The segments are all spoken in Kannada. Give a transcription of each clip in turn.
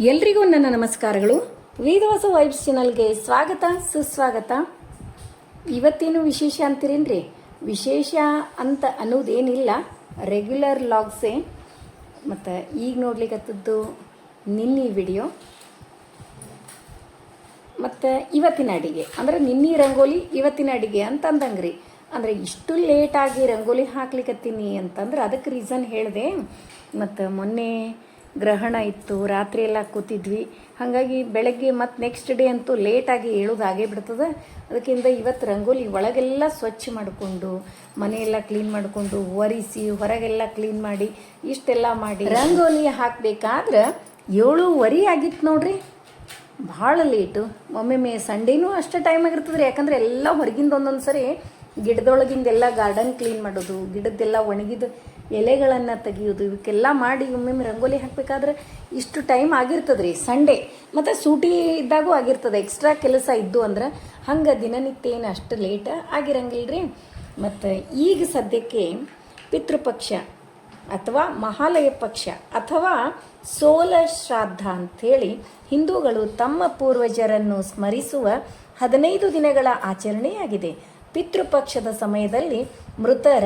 ಎಲ್ರಿಗೂ ನನ್ನ ನಮಸ್ಕಾರಗಳು. ವೇದವಾಸ ವೈಬ್ಸ್ ಚಾನಲ್ಗೆ ಸ್ವಾಗತ, ಸುಸ್ವಾಗತ. ಇವತ್ತೇನು ವಿಶೇಷ ಅಂತೀರೇನ್ರಿ? ವಿಶೇಷ ಅಂತ ಅನ್ನೋದೇನಿಲ್ಲ. ರೆಗ್ಯುಲರ್ ಲಾಗ್ಸೇ ಮತ್ತು ಈಗ ನೋಡ್ಲಿಕ್ಕತ್ತದ್ದು ನಿನ್ನೆ ವಿಡಿಯೋ ಮತ್ತು ಇವತ್ತಿನ ಅಡಿಗೆ. ಅಂದ್ರೆ ನಿನ್ನೆ ರಂಗೋಲಿ, ಇವತ್ತಿನ ಅಡಿಗೆ ಅಂತ ಅಂದಂಗ್ರಿ ಅಂದ್ರೆ ಇಷ್ಟು ಲೇಟಾಗಿ ರಂಗೋಲಿ ಹಾಕ್ಲಿಕತ್ತೀನಿ ಅಂತಂದ್ರೆ ಅದಕ್ಕೆ ರೀಸನ್ ಹೇಳಿದೆ. ಮತ್ತು ಮೊನ್ನೆ ಗ್ರಹಣ ಇತ್ತು, ರಾತ್ರಿ ಎಲ್ಲ ಕೂತಿದ್ವಿ. ಹಾಗಾಗಿ ಬೆಳಗ್ಗೆ ಮತ್ತು ನೆಕ್ಸ್ಟ್ ಡೇ ಅಂತೂ ಲೇಟಾಗಿ ಏಳೋದಾಗೇ ಬಿಡ್ತದೆ. ಅದಕ್ಕಿಂತ ಇವತ್ತು ರಂಗೋಲಿ ಒಳಗೆಲ್ಲ ಸ್ವಚ್ಛ ಮಾಡಿಕೊಂಡು, ಮನೆಯೆಲ್ಲ ಕ್ಲೀನ್ ಮಾಡಿಕೊಂಡು, ಒರೆಸಿ, ಹೊರಗೆಲ್ಲ ಕ್ಲೀನ್ ಮಾಡಿ, ಇಷ್ಟೆಲ್ಲ ಮಾಡಿ. ರಂಗೋಲಿ ಹಾಕಬೇಕಾದ್ರೆ ಏಳುವರೆ ಆಗಿತ್ತು ನೋಡ್ರಿ. ಭಾಳ ಲೇಟು ಒಮ್ಮೊಮ್ಮೆ ಸಂಡೇನೂ ಅಷ್ಟೇ ಟೈಮ್ ಆಗಿರ್ತದೆ ರೀ ಯಾಕಂದ್ರೆ ಎಲ್ಲ ಹೊರಗಿಂದ ಒಂದೊಂದು ಸರಿ ಗಿಡದೊಳಗಿಂದೆಲ್ಲ ಗಾರ್ಡನ್ ಕ್ಲೀನ್ ಮಾಡೋದು, ಗಿಡದ್ದೆಲ್ಲ ಒಣಗಿದ ಎಲೆಗಳನ್ನು ತೆಗೆಯೋದು, ಇವಕ್ಕೆಲ್ಲ ಮಾಡಿ ಒಮ್ಮೊಮ್ಮೆ ರಂಗೋಲಿ ಹಾಕಬೇಕಾದ್ರೆ ಇಷ್ಟು ಟೈಮ್ ಆಗಿರ್ತದೆ ರೀ ಸಂಡೇ ಮತ್ತು ಸೂಟಿ ಇದ್ದಾಗೂ ಆಗಿರ್ತದೆ. ಎಕ್ಸ್ಟ್ರಾ ಕೆಲಸ ಇದ್ದು ಅಂದ್ರೆ ಹಂಗೆ ದಿನನಿತ್ಯ ಏನು ಅಷ್ಟು ಲೇಟ್ ಆಗಿರಂಗಿಲ್ಲ ರೀ ಮತ್ತು ಈಗ ಸದ್ಯಕ್ಕೆ ಪಿತೃಪಕ್ಷ ಅಥವಾ ಮಹಾಲಯ ಪಕ್ಷ ಅಥವಾ ಸೋಲ ಶ್ರಾದ್ದ ಅಂಥೇಳಿ ಹಿಂದೂಗಳು ತಮ್ಮ ಪೂರ್ವಜರನ್ನು ಸ್ಮರಿಸುವ ಹದಿನೈದು ದಿನಗಳ ಆಚರಣೆಯಾಗಿದೆ. ಪಿತೃಪಕ್ಷದ ಸಮಯದಲ್ಲಿ ಮೃತರ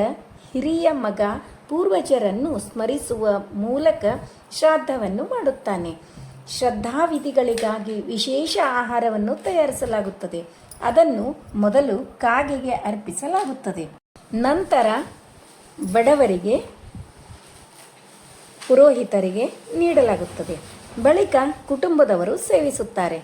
ಹಿರಿಯ ಮಗ ಪೂರ್ವಜರನ್ನು ಸ್ಮರಿಸುವ ಮೂಲಕ ಶ್ರಾದ್ದವನ್ನು ಮಾಡುತ್ತಾನೆ. ಶ್ರದ್ಧಾವಿಧಿಗಳಿಗಾಗಿ ವಿಶೇಷ ಆಹಾರವನ್ನು ತಯಾರಿಸಲಾಗುತ್ತದೆ. ಅದನ್ನು ಮೊದಲು ಕಾಗೆಗೆ ಅರ್ಪಿಸಲಾಗುತ್ತದೆ. ನಂತರ ಬಡವರಿಗೆ, ಪುರೋಹಿತರಿಗೆ ನೀಡಲಾಗುತ್ತದೆ. ಬಳಿಕ ಕುಟುಂಬದವರು ಸೇವಿಸುತ್ತಾರೆ.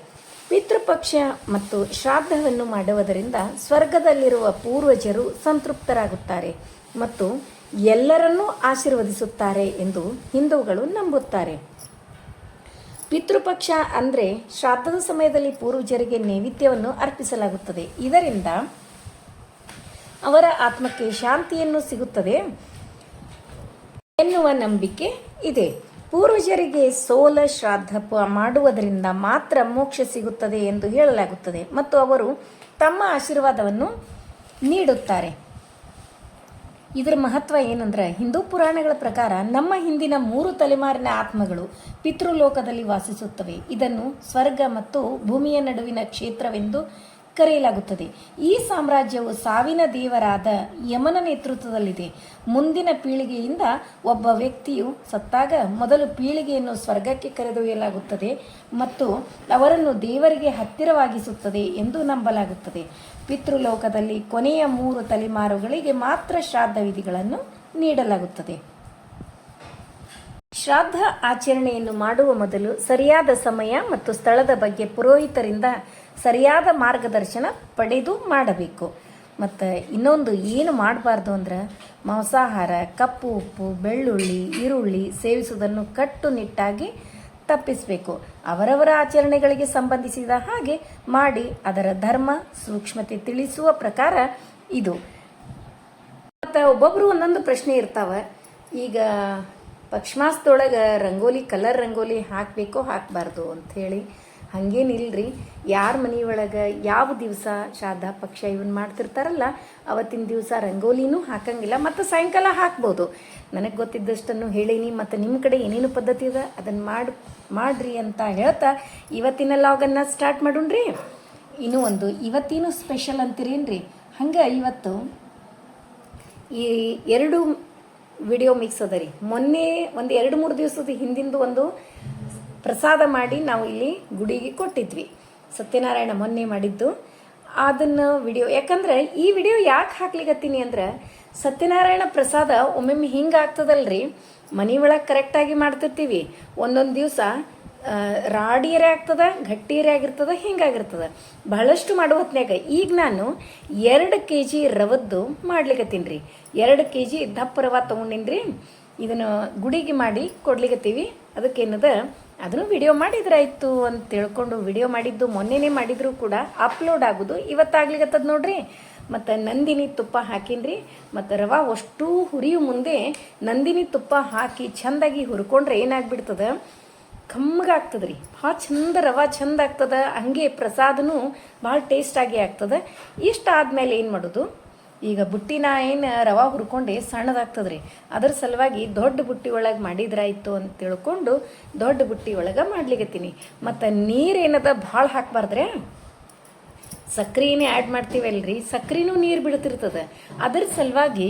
ಪಿತೃಪಕ್ಷ ಮತ್ತು ಶ್ರಾದ್ದವನ್ನು ಮಾಡುವುದರಿಂದ ಸ್ವರ್ಗದಲ್ಲಿರುವ ಪೂರ್ವಜರು ಸಂತೃಪ್ತರಾಗುತ್ತಾರೆ ಮತ್ತು ಎಲ್ಲರನ್ನೂ ಆಶೀರ್ವದಿಸುತ್ತಾರೆ ಎಂದು ಹಿಂದೂಗಳು ನಂಬುತ್ತಾರೆ. ಪಿತೃಪಕ್ಷ ಅಂದರೆ ಶ್ರಾದ್ದದ ಸಮಯದಲ್ಲಿ ಪೂರ್ವಜರಿಗೆ ನೈವೇದ್ಯವನ್ನು ಅರ್ಪಿಸಲಾಗುತ್ತದೆ. ಇದರಿಂದ ಅವರ ಆತ್ಮಕ್ಕೆ ಶಾಂತಿಯನ್ನು ಸಿಗುತ್ತದೆ ಎನ್ನುವ ನಂಬಿಕೆ ಇದೆ. ಪೂರ್ವಜರಿಗೆ ಸೋಲ ಶ್ರಾದ್ದ ಮಾಡುವುದರಿಂದ ಮಾತ್ರ ಮೋಕ್ಷ ಸಿಗುತ್ತದೆ ಎಂದು ಹೇಳಲಾಗುತ್ತದೆ ಮತ್ತು ಅವರು ತಮ್ಮ ಆಶೀರ್ವಾದವನ್ನು ನೀಡುತ್ತಾರೆ. ಇದರ ಮಹತ್ವ ಏನಂದ್ರೆ ಹಿಂದೂ ಪುರಾಣಗಳ ಪ್ರಕಾರ ನಮ್ಮ ಹಿಂದಿನ ಮೂರು ತಲೆಮಾರಿನ ಆತ್ಮಗಳು ಪಿತೃಲೋಕದಲ್ಲಿ ವಾಸಿಸುತ್ತವೆ. ಇದನ್ನು ಸ್ವರ್ಗ ಮತ್ತು ಭೂಮಿಯ ನಡುವಿನ ಕ್ಷೇತ್ರವೆಂದು ಕರೆಯಲಾಗುತ್ತದೆ. ಈ ಸಾಮ್ರಾಜ್ಯವು ಸಾವಿನ ದೇವರಾದ ಯಮನ ನೇತೃತ್ವದಲ್ಲಿದೆ. ಮುಂದಿನ ಪೀಳಿಗೆಯಿಂದ ಒಬ್ಬ ವ್ಯಕ್ತಿಯು ಸತ್ತಾಗ ಮೊದಲು ಪೀಳಿಗೆಯನ್ನು ಸ್ವರ್ಗಕ್ಕೆ ಕರೆದೊಯ್ಯಲಾಗುತ್ತದೆ ಮತ್ತು ಅವರನ್ನು ದೇವರಿಗೆ ಹತ್ತಿರವಾಗಿಸುತ್ತದೆ ಎಂದು ನಂಬಲಾಗುತ್ತದೆ. ಪಿತೃಲೋಕದಲ್ಲಿ ಕೊನೆಯ ಮೂರು ತಲೆಮಾರುಗಳಿಗೆ ಮಾತ್ರ ಶ್ರಾದ್ದ ವಿಧಿಗಳನ್ನು ನೀಡಲಾಗುತ್ತದೆ. ಶ್ರಾದ್ದ ಆಚರಣೆಯನ್ನು ಮಾಡುವ ಮೊದಲು ಸರಿಯಾದ ಸಮಯ ಮತ್ತು ಸ್ಥಳದ ಬಗ್ಗೆ ಪುರೋಹಿತರಿಂದ ಸರಿಯಾದ ಮಾರ್ಗದರ್ಶನ ಪಡೆದು ಮಾಡಬೇಕು. ಮತ್ತು ಇನ್ನೊಂದು ಏನು ಮಾಡಬಾರ್ದು ಅಂದ್ರೆ ಮಾಂಸಾಹಾರ, ಕಪ್ಪು ಉಪ್ಪು, ಬೆಳ್ಳುಳ್ಳಿ, ಈರುಳ್ಳಿ ಸೇವಿಸುವುದನ್ನು ಕಟ್ಟುನಿಟ್ಟಾಗಿ ತಪ್ಪಿಸಬೇಕು. ಅವರವರ ಆಚರಣೆಗಳಿಗೆ ಸಂಬಂಧಿಸಿದ ಹಾಗೆ ಮಾಡಿ ಅದರ ಧರ್ಮ, ಸೂಕ್ಷ್ಮತೆ ತಿಳಿಸುವ ಪ್ರಕಾರ ಇದು. ಮತ್ತು ಒಬ್ಬೊಬ್ಬರು ಒಂದೊಂದು ಪ್ರಶ್ನೆ ಇರ್ತಾವ. ಈಗ ಪಕ್ಷಮಾಸದೊಳಗೆ ರಂಗೋಲಿ, ಕಲರ್ ರಂಗೋಲಿ ಹಾಕಬೇಕೋ ಹಾಕಬಾರ್ದು ಅಂಥೇಳಿ ಹಂಗೇನಿಲ್ರಿ ಯಾರ ಮನೆಯೊಳಗೆ ಯಾವ ದಿವಸ ಶ್ರಾದ್ದ ಪಕ್ಷ ಇವನ್ ಮಾಡ್ತಿರ್ತಾರಲ್ಲ, ಅವತ್ತಿನ ದಿವಸ ರಂಗೋಲಿನೂ ಹಾಕಂಗಿಲ್ಲ, ಮತ್ತು ಸಾಯಂಕಾಲ ಹಾಕ್ಬೋದು. ನನಗೆ ಗೊತ್ತಿದ್ದಷ್ಟನ್ನು ಹೇಳೀನಿ, ಮತ್ತು ನಿಮ್ಮ ಕಡೆ ಏನೇನು ಪದ್ಧತಿ ಇದೆ ಅದನ್ನು ಮಾಡಿ, ಮಾಡ್ರಿ ಅಂತ ಹೇಳ್ತಾ ಇವತ್ತಿನ ಲಾಗನ್ನು ಸ್ಟಾರ್ಟ್ ಮಾಡೋಣ್ರಿ. ಇನ್ನೂ ಒಂದು, ಇವತ್ತೇನು ಸ್ಪೆಷಲ್ ಅಂತೀರೇನ್ರಿ? ಹಂಗೆ ಇವತ್ತು ಈ ಎರಡು ವಿಡಿಯೋ ಮಿಕ್ಸ್ ಅದ ರೀ. ಮೊನ್ನೆ ಒಂದು ಎರಡು ಮೂರು ದಿವಸದ ಹಿಂದಿಂದು ಒಂದು ಪ್ರಸಾದ ಮಾಡಿ ನಾವು ಇಲ್ಲಿ ಗುಡಿಗೆ ಕೊಟ್ಟಿದ್ವಿ. ಸತ್ಯನಾರಾಯಣ ಮೊನ್ನೆ ಮಾಡಿದ್ದು. ಅದನ್ನು ವಿಡಿಯೋ ಯಾಕಂದ್ರೆ ಈ ವಿಡಿಯೋ ಯಾಕೆ ಹಾಕ್ಲಿಕತ್ತೀನಿ ಅಂದ್ರೆ, ಸತ್ಯನಾರಾಯಣ ಪ್ರಸಾದ ಒಮ್ಮೊಮ್ಮೆ ಹಿಂಗೆ ಆಗ್ತದಲ್ರಿ? ಮನೆ ಒಳಗೆ ಕರೆಕ್ಟಾಗಿ ಮಾಡ್ತಿರ್ತೀವಿ. ಒಂದೊಂದು ದಿವಸ ರಾಡಿಯರೇ ಆಗ್ತದೆ ಗಟ್ಟಿಯರೇ ಆಗಿರ್ತದ ಹಿಂಗಾಗಿರ್ತದ ಬಹಳಷ್ಟು ಮಾಡೋ ಹೊತ್ನ್ಯಾಗ ಈಗ ನಾನು ಎರಡು ಕೆ ಜಿ ರವದ್ದು ಮಾಡ್ಲಿಕತ್ತೀನಿ ರೀ. ಎರಡು ಕೆ ಜಿ ದಪ್ಪ ರವ ತೊಗೊಂಡಿನ್ರಿ. ಇದನ್ನು ಗುಡಿಗೆ ಮಾಡಿ ಕೊಡ್ಲಿಕ್ಕತ್ತೀವಿ ಅದಕ್ಕೇನದ ಅದನ್ನು ವಿಡಿಯೋ ಮಾಡಿದ್ರಾಯ್ತು ಅಂತ ತಿಳ್ಕೊಂಡು ವಿಡಿಯೋ ಮಾಡಿದ್ದು ಮೊನ್ನೆನೇ ಮಾಡಿದ್ರು ಕೂಡ ಅಪ್ಲೋಡ್ ಆಗೋದು ಇವತ್ತಾಗ್ಲಿಕತ್ತದ ನೋಡ್ರಿ. ಮತ್ತು ನಂದಿನಿ ತುಪ್ಪ ಹಾಕಿನ್ರಿ. ಮತ್ತು ರವಾ ಅಷ್ಟು ಹುರಿಯು ಮುಂದೆ ನಂದಿನಿ ತುಪ್ಪ ಹಾಕಿ ಚೆಂದಾಗಿ ಹುರ್ಕೊಂಡ್ರೆ ಏನಾಗ್ಬಿಡ್ತದ? ಕಮ್ಮಗಾಗ್ತದೆ ರೀ ಭಾಳ ಚಂದ ರವಾ ಚಂದ ಆಗ್ತದ ಹಂಗೆ ಪ್ರಸಾದನೂ ಭಾಳ ಟೇಸ್ಟಾಗಿ ಆಗ್ತದೆ. ಇಷ್ಟ ಆದಮೇಲೆ ಏನು ಮಾಡೋದು? ಈಗ ಬುಟ್ಟಿನ ಏನು ರವಾ ಹುರ್ಕೊಂಡು ಸಣ್ಣದಾಗ್ತದೆ ರೀ ಅದ್ರ ಸಲುವಾಗಿ ದೊಡ್ಡ ಬುಟ್ಟಿ ಒಳಗೆ ಮಾಡಿದ್ರಾಯ್ತು ಅಂತ ತಿಳ್ಕೊಂಡು ದೊಡ್ಡ ಬುಟ್ಟಿ ಒಳಗೆ ಮಾಡ್ಲಿಕತ್ತೀನಿ ಮತ್ತು ನೀರೇನದ ಭಾಳ ಹಾಕ್ಬಾರ್ದ್ರೆ ಸಕ್ರೆನೇ ಆ್ಯಡ್ ಮಾಡ್ತೀವಲ್ರಿ. ಸಕ್ರೆನೂ ನೀರು ಬಿಡ್ತಿರ್ತದೆ ಅದ್ರ ಸಲುವಾಗಿ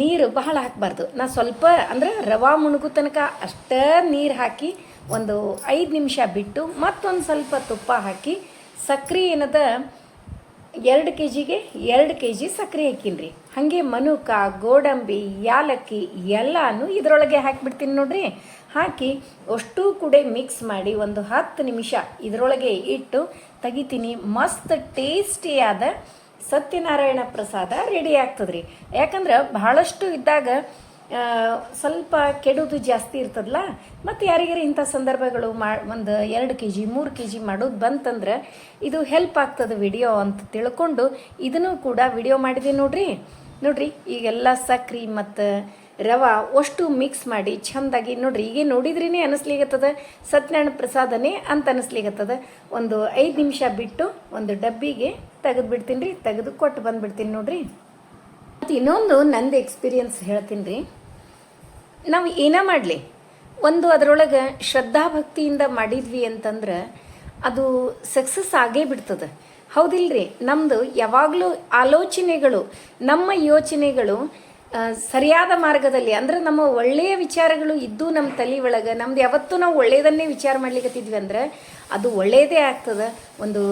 ನೀರು ಬಹಳ ಹಾಕಬಾರ್ದು. ನಾ ಸ್ವಲ್ಪ ಅಂದ್ರೆ ರವಾ ಮುಣುಗು ತನಕ ಅಷ್ಟೇ ನೀರು ಹಾಕಿ ಒಂದು ಐದು ನಿಮಿಷ ಬಿಟ್ಟು ಮತ್ತೊಂದು ಸ್ವಲ್ಪ ತುಪ್ಪ ಹಾಕಿ ಸಕ್ರೆ ಏನದ ಎರಡು ಕೆ ಜಿಗೆ ಎರಡು ಕೆ ಜಿ ಸಕ್ಕರೆ ಹಾಕೀನಿ ಹಾಗೆ ಮನುಕ, ಗೋಡಂಬಿ, ಯಾಲಕ್ಕಿ ಎಲ್ಲನೂ ಇದರೊಳಗೆ ಹಾಕಿಬಿಡ್ತೀನಿ ನೋಡ್ರಿ. ಹಾಕಿ ಅಷ್ಟೂ ಕೂಡ ಮಿಕ್ಸ್ ಮಾಡಿ ಒಂದು ಹತ್ತು ನಿಮಿಷ ಇದರೊಳಗೆ ಇಟ್ಟು ತೆಗಿತೀನಿ. ಮಸ್ತ್ ಟೇಸ್ಟಿಯಾದ ಸತ್ಯನಾರಾಯಣ ಪ್ರಸಾದ ರೆಡಿ ಆಗ್ತದ್ರಿ. ಯಾಕಂದ್ರೆ ಬಹಳಷ್ಟು ಇದ್ದಾಗ ಸ್ವಲ್ಪ ಕೆಡೋದು ಜಾಸ್ತಿ ಇರ್ತದಲ್ಲ ಮತ್ತು ಯಾರಿಗಾರ ಇಂಥ ಸಂದರ್ಭಗಳು ಮಾ, ಒಂದು ಎರಡು ಕೆ ಜಿ ಮೂರು ಕೆ ಜಿ ಮಾಡೋದು ಬಂತಂದ್ರೆ ಇದು ಹೆಲ್ಪ್ ಆಗ್ತದೆ ವಿಡಿಯೋ ಅಂತ ತಿಳ್ಕೊಂಡು ಇದನ್ನು ಕೂಡ ವಿಡಿಯೋ ಮಾಡಿದೆ ನೋಡ್ರಿ. ನೋಡ್ರಿ, ಈಗೆಲ್ಲ ಸಕ್ರೆ ಮತ್ತು ರವಾ ಅಷ್ಟು ಮಿಕ್ಸ್ ಮಾಡಿ ಚೆಂದಾಗಿ ನೋಡ್ರಿ ಈಗ ನೋಡಿದ್ರೇ ಅನಿಸ್ಲಿಗತ್ತದ, ಸತ್ಯನಾರಾಯಣ ಪ್ರಸಾದನೇ ಅಂತ ಅನಿಸ್ಲಿಗತ್ತದ. ಒಂದು ಐದು ನಿಮಿಷ ಬಿಟ್ಟು ಒಂದು ಡಬ್ಬಿಗೆ ತೆಗೆದು ಬಿಡ್ತೀನಿ ರೀ, ತೆಗೆದು ಕೊಟ್ಟು ಬಂದ್ಬಿಡ್ತೀನಿ ನೋಡ್ರಿ. ಮತ್ತು ಇನ್ನೊಂದು ನಂದು ಎಕ್ಸ್ಪೀರಿಯನ್ಸ್ ಹೇಳ್ತೀನಿ ರೀ. ನಾವು ಏನೇ ಮಾಡಲಿ, ಒಂದು ಅದರೊಳಗೆ ಶ್ರದ್ಧಾಭಕ್ತಿಯಿಂದ ಮಾಡಿದ್ವಿ ಅಂತಂದ್ರೆ ಅದು ಸಕ್ಸಸ್ ಆಗೇ ಬಿಡ್ತದೆ. ಹೌದಿಲ್ರಿ? ನಮ್ಮದು ಯಾವಾಗಲೂ ಆಲೋಚನೆಗಳು, ನಮ್ಮ ಯೋಚನೆಗಳು ಸರಿಯಾದ ಮಾರ್ಗದಲ್ಲಿ, ಅಂದ್ರೆ ನಮ್ಮ ಒಳ್ಳೆಯ ವಿಚಾರಗಳು ಇದ್ದು ನಮ್ಮ ತಲೆ ಒಳಗೆ, ನಮ್ದು ಯಾವತ್ತೂ ನಾವು ಒಳ್ಳೆಯದನ್ನೇ ವಿಚಾರ ಮಾಡ್ಲಿಕತ್ತಿದ್ವಿ ಅಂದ್ರೆ ಅದು ಒಳ್ಳೆಯದೇ ಆಗ್ತದೆ. ಒಂದು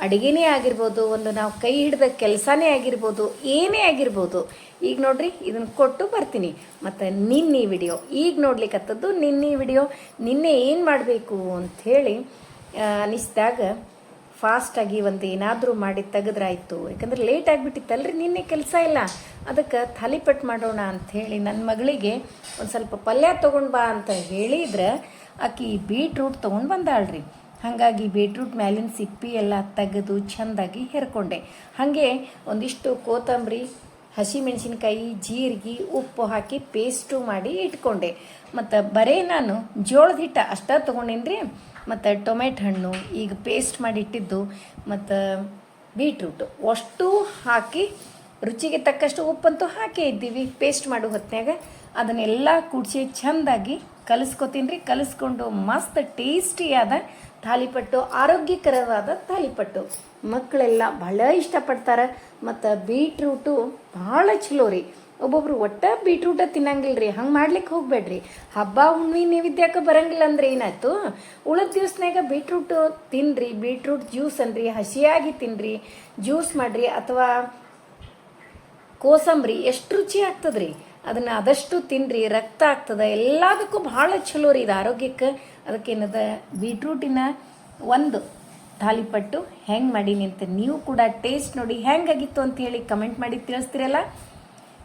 ಅಡುಗೆನೇ ಆಗಿರ್ಬೋದು, ಒಂದು ನಾವು ಕೈ ಹಿಡಿದ ಕೆಲಸನೇ ಆಗಿರ್ಬೋದು, ಏನೇ ಆಗಿರ್ಬೋದು. ಈಗ ನೋಡ್ರಿ ಇದನ್ನ ಕೊಟ್ಟು ಬರ್ತೀನಿ. ಮತ್ತು ನಿನ್ನೆ ವಿಡಿಯೋ, ಈಗ ನೋಡ್ಲಿಕ್ಕತ್ತದ್ದು ನಿನ್ನೆ ವಿಡಿಯೋ. ನಿನ್ನೆ ಏನು ಮಾಡಬೇಕು ಅಂಥೇಳಿ ಅನಿಸಿದಾಗ ಫಾಸ್ಟಾಗಿ ಒಂದು ಏನಾದರೂ ಮಾಡಿ ತೆಗೆದ್ರಾಯ್ತು. ಯಾಕಂದ್ರೆ ಲೇಟ್ ಆಗಿಬಿಟ್ಟಿತ್ತಲ್ರಿ ನಿನ್ನೆ ಕೆಲಸ ಇಲ್ಲ. ಅದಕ್ಕೆ ಥಾಲಿಪಟ್ ಮಾಡೋಣ ಅಂಥೇಳಿ ನನ್ನ ಮಗಳಿಗೆ ಒಂದು ಸ್ವಲ್ಪ ಪಲ್ಯ ತೊಗೊಂಡು ಬಾ ಅಂತ ಹೇಳಿದ್ರೆ ಆಕಿ ಬೀಟ್ರೂಟ್ ತೊಗೊಂಡು ಬಂದಾಳ್ರಿ. ಹಾಗಾಗಿ ಬೀಟ್ರೂಟ್ ಮ್ಯಾಲಿನ ಸಿಪ್ಪಿ ಎಲ್ಲ ತೆಗೆದು ಚೆಂದಾಗಿ ಹೆರ್ಕೊಂಡೆ. ಹಾಗೆ ಒಂದಿಷ್ಟು ಕೋತಂಬರಿ ಹಸಿಮೆಣಸಿನ್ಕಾಯಿ, ಜೀರಿಗೆ, ಉಪ್ಪು ಹಾಕಿ ಪೇಸ್ಟು ಮಾಡಿ ಇಟ್ಕೊಂಡೆ. ಮತ್ತು ಬರೀ ನಾನು ಜೋಳದ ಹಿಟ್ಟು ಅಷ್ಟೇ ತೊಗೊಂಡೇನ್ರಿ. ಮತ್ತು ಟೊಮೆಟೊ ಹಣ್ಣು, ಈಗ ಪೇಸ್ಟ್ ಮಾಡಿ ಇಟ್ಟಿದ್ದು ಮತ್ತು ಬೀಟ್ರೂಟು ಅಷ್ಟು ಹಾಕಿ ರುಚಿಗೆ ತಕ್ಕಷ್ಟು ಉಪ್ಪಂತೂ ಹಾಕೇ ಇದ್ದೀವಿ ಪೇಸ್ಟ್ ಮಾಡೋ ಹೊತ್ತಿನಾಗ ಅದನ್ನೆಲ್ಲ ಕೂಡಿಸಿ ಚೆಂದಾಗಿ ಕಲಿಸ್ಕೊತೀನಿ ರೀ. ಕಲಿಸ್ಕೊಂಡು ಮಸ್ತ್ ಟೇಸ್ಟಿಯಾದ ತಾಲಿಪಟ್ಟು ಆರೋಗ್ಯಕರವಾದ ತಾಲಿಪಟ್ಟು ಮಕ್ಕಳೆಲ್ಲ ಭಾಳ ಇಷ್ಟಪಡ್ತಾರೆ. ಮತ್ತು ಬೀಟ್ರೂಟು ಭಾಳ ಚಲೋ ರೀ. ಒಬ್ಬೊಬ್ರು ಒಟ್ಟ ಬೀಟ್ರೂಟ ತಿನ್ನಂಗಿಲ್ಲ ರೀ ಹಂಗೆ ಮಾಡ್ಲಿಕ್ಕೆ ಹೋಗ್ಬೇಡ್ರಿ. ಹಬ್ಬ, ಹುಣ್ಣಿಮೆ ನೈವೇದ್ಯಕ್ಕೆ ಬರಂಗಿಲ್ಲ ಅಂದ್ರೆ ಏನಾಯ್ತು? ಉಳಿದ ದಿವ್ಸನಾಗ ಬೀಟ್ರೂಟ್ ತಿನ್ರಿ, ಬೀಟ್ರೂಟ್ ಜ್ಯೂಸ್ ಅನ್ರಿ, ಹಸಿಯಾಗಿ ತಿನ್ರಿ, ಜ್ಯೂಸ್ ಮಾಡ್ರಿ ಅಥವಾ ಕೋಸಂಬರಿ, ಎಷ್ಟು ರುಚಿ ಆಗ್ತದ್ರಿ? ಅದನ್ನ ಆದಷ್ಟು ತಿನ್ರಿ, ರಕ್ತ ಆಗ್ತದ, ಎಲ್ಲದಕ್ಕೂ ಭಾಳ ಚಲೋ ರೀ ಇದು ಆರೋಗ್ಯಕ್ಕೆ. ಅದಕ್ಕೇನದ ಬೀಟ್ರೂಟಿನ ಒಂದು ತಾಲಿಪಟ್ಟು ಹೆಂಗೆ ಮಾಡೀನಿ ಅಂತ ನೀವು ಕೂಡ ಟೇಸ್ಟ್ ನೋಡಿ ಹೆಂಗಾಗಿತ್ತು ಅಂತ ಹೇಳಿ ಕಮೆಂಟ್ ಮಾಡಿ ತಿಳಿಸ್ತೀರಲ್ಲ?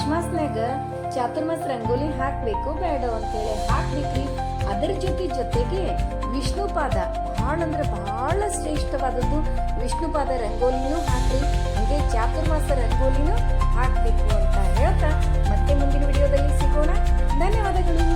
ಅಕ್ಷ್ಮಾಸ್ನಾಗ ಚಾತುರ್ಮಾಸ ರಂಗೋಲಿ ಹಾಕ್ಬೇಕು ಬೇಡ ಅಂತೇಳಿ ಹಾಕ್ಬೇಕ್ರಿ ಅದರ ಜೊತೆ ಜೊತೆಗೆ ವಿಷ್ಣುಪಾದ, ಭಾಳ ಅಂದ್ರೆ ಭಾಳ ಶ್ರೇಷ್ಠವಾದದ್ದು ವಿಷ್ಣುಪಾದ ರಂಗೋಲಿನೂ ಹಾಕ್ರಿ, ಹಾಗೆ ಚಾತುರ್ಮಾಸ ರಂಗೋಲಿನೂ ಹಾಕ್ಬೇಕು ಅಂತ ಹೇಳ್ತಾ ಮತ್ತೆ ಮುಂದಿನ ವಿಡಿಯೋದಲ್ಲಿ ಸಿಗೋಣ. ಧನ್ಯವಾದಗಳು.